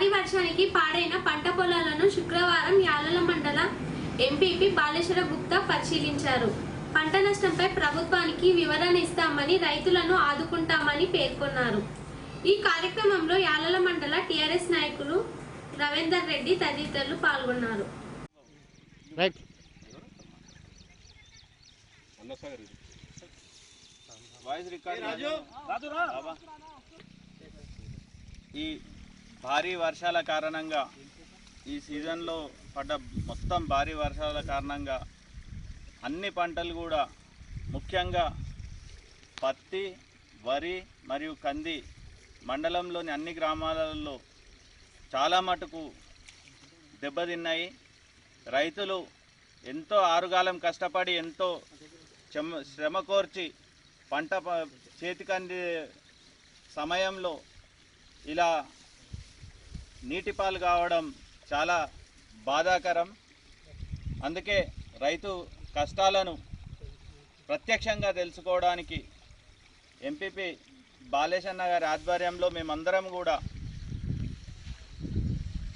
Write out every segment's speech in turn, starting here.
భారీ వర్షానికి పాడైన పంట పొలాలను శుక్రవారం యాలల మండల ఎంపీపీ బాలేశ్వర గుప్తా పరిశీలించారు. పంట నష్టంపై ప్రభుత్వానికి వివరణ ఇస్తామని రైతులను ఆదుకుంటామని పేర్కొన్నారు. ఈ కార్యక్రమంలో యాలల మండల టీఆర్ఎస్ నాయకులు రవీందర్ రెడ్డి తదితరులు పాల్గొన్నారు. రైట్. వాయిస్ రికార్డ్ బాబా. ఈ భారీ వర్షాల కారణంగా ఈ సీజన్లో పడ్డ మొత్తం భారీ వర్షాల కారణంగా అన్ని పంటలు కూడా ముఖ్యంగా పత్తి వరి మరియు కంది మండలంలోని అన్ని గ్రామాలలో చాలా మటుకు దెబ్బతిన్నాయి. రైతులు ఎంతో ఆరుగాలం కష్టపడి ఎంతో శ్రమ కోర్చి పంట చేతికంది సమయంలో ఇలా నీటి పాలు కావడం చాలా బాధాకరం. అందుకే రైతు కష్టాలను ప్రత్యక్షంగా తెలుసుకోవడానికి ఎంపీపీ బాలేశన్న గారి ఆధ్వర్యంలో మేమందరం కూడా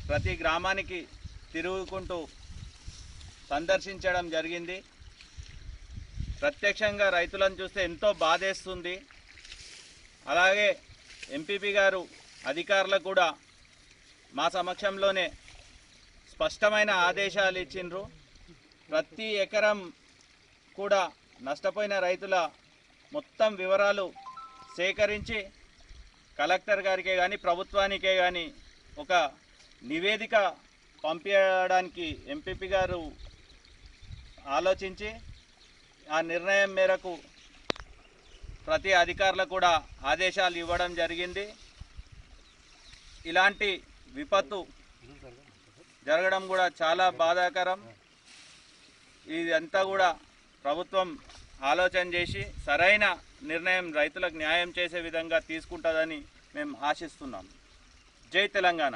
ప్రతి గ్రామానికి తిరుగుకుంటూ సందర్శించడం జరిగింది. ప్రత్యక్షంగా రైతులను చూస్తే ఎంతో బాధేస్తుంది. అలాగే ఎంపీపీ గారు అధికారులకు కూడా మా సమక్షంలోనే స్పష్టమైన ఆదేశాలు ఇచ్చిండ్రు. ప్రతి ఎకరం కూడా నష్టపోయిన రైతుల మొత్తం వివరాలు సేకరించి కలెక్టర్ గారికే కానీ ప్రభుత్వానికే కానీ ఒక నివేదిక పంపించడానికి ఎంపీపీ గారు ఆలోచించి ఆ నిర్ణయం మేరకు ప్రతి అధికారులకు కూడా ఆదేశాలు ఇవ్వడం జరిగింది. ఇలాంటి విపత్తు జరగడం కూడా చాలా బాధాకరం. ఇదంతా కూడా ప్రభుత్వం ఆలోచన చేసి సరైన నిర్ణయం రైతులకు న్యాయం చేసే విధంగా తీసుకుంటుందని మేము ఆశిస్తున్నాం. జై తెలంగాణ.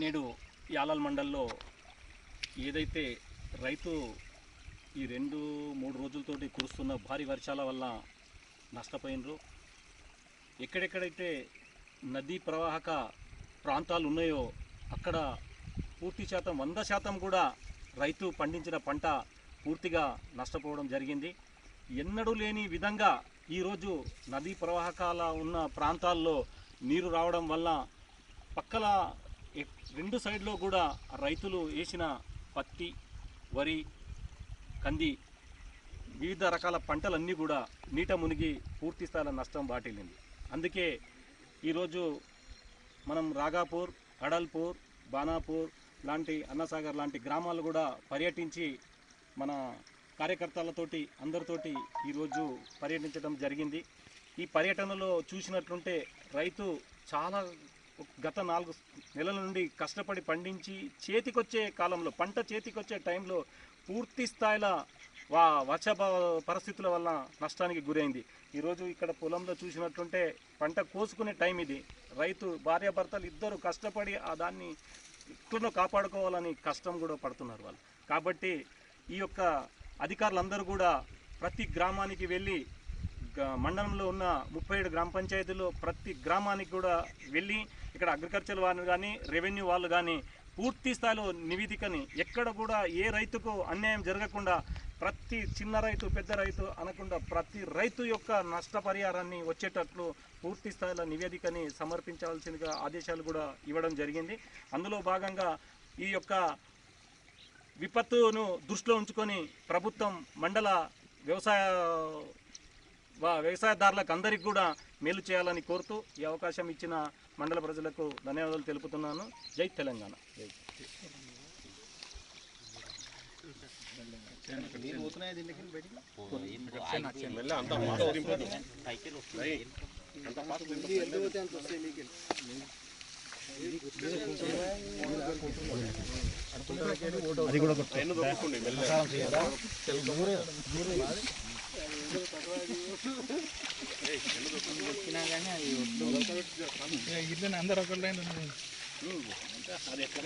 నేడు యాలాల్ మండల్లో ఏదైతే రైతు ఈ రెండు మూడు రోజులతోటి కురుస్తున్న భారీ వర్షాల వల్ల నష్టపోయినరు. ఎక్కడెక్కడైతే నదీ ప్రవాహక ప్రాంతాలు ఉన్నాయో అక్కడ పూర్తి శాతం వంద శాతం కూడా రైతు పండించిన పంట పూర్తిగా నష్టపోవడం జరిగింది. ఎన్నడూ లేని విధంగా ఈరోజు నదీ ప్రవాహకాల ఉన్న ప్రాంతాల్లో నీరు రావడం వల్ల పక్కల రెండు సైడ్లో కూడా రైతులు వేసిన పత్తి వరి కంది వివిధ రకాల పంటలన్నీ కూడా నీట మునిగి పూర్తి స్థాయిలో నష్టం వాటిల్లింది. అందుకే ఈరోజు మనం రాగాపూర్ అడల్పూర్ బానాపూర్ లాంటి అన్నసాగర్ లాంటి గ్రామాలు కూడా పర్యటించి మన కార్యకర్తలతోటి అందరితోటి ఈరోజు పర్యటించడం జరిగింది. ఈ పర్యటనలో చూసినట్లుంటే రైతు చాలా గత నాలుగు నెలల నుండి కష్టపడి పండించి చేతికొచ్చే కాలంలో పంట చేతికొచ్చే టైంలో పూర్తి స్థాయిలో వా వర్ష పరిస్థితుల వల్ల నష్టానికి గురైంది. ఈరోజు ఇక్కడ పొలంలో చూసినట్టుంటే పంట కోసుకునే టైం ఇది. రైతు భార్యాభర్తలు ఇద్దరు కష్టపడి ఆ దాన్ని ఎట్లనో కాపాడుకోవాలని కష్టం కూడా పడుతున్నారు వాళ్ళు. కాబట్టి ఈ యొక్క అధికారులందరూ కూడా ప్రతి గ్రామానికి వెళ్ళి మండలంలో ఉన్న ముప్పై ఏడు గ్రామ పంచాయతీలో ప్రతి గ్రామానికి కూడా వెళ్ళి ఇక్కడ అగ్రికల్చర్ వాళ్ళు కానీ రెవెన్యూ వాళ్ళు కానీ పూర్తి స్థాయిలో నివేదికని ఎక్కడ కూడా ఏ రైతుకు అన్యాయం జరగకుండా ప్రతి చిన్న రైతు పెద్ద రైతు అనకుండా ప్రతి రైతు యొక్క నష్టపరిహారాన్ని వచ్చేటట్లు పూర్తి స్థాయిలో నివేదికని సమర్పించాల్సిందిగా ఆదేశాలు కూడా ఇవ్వడం జరిగింది. అందులో భాగంగా ఈ యొక్క విపత్తును దృష్టిలో ఉంచుకొని ప్రభుత్వం మండల వ్యవసాయ వ్యవసాయదారులకు అందరికీ కూడా మేలు చేయాలని కోరుతూ ఈ అవకాశం ఇచ్చిన మండల ప్రజలకు ధన్యవాదాలు తెలుపుతున్నాను. జై తెలంగాణ. జై ఇట్లా అందరూ ఒకళ్ళైనా అది ఎట్లా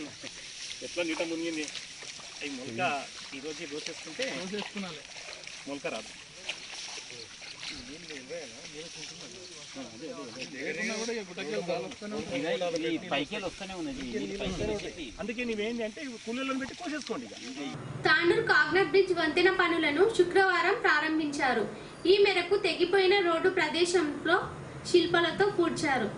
ఎట్లా నీట మునిగింది? అవి మొలక ఈరోజు దోసేసుకుంటే మొలక రాదు. తాండూరు కాగ్నా బ్రిడ్జ్ వంతెన పనులను శుక్రవారం ప్రారంభించారు. ఈ మేరకు తెగిపోయిన రోడ్డు ప్రదేశంలో శిల్పాలతో పూడ్చారు.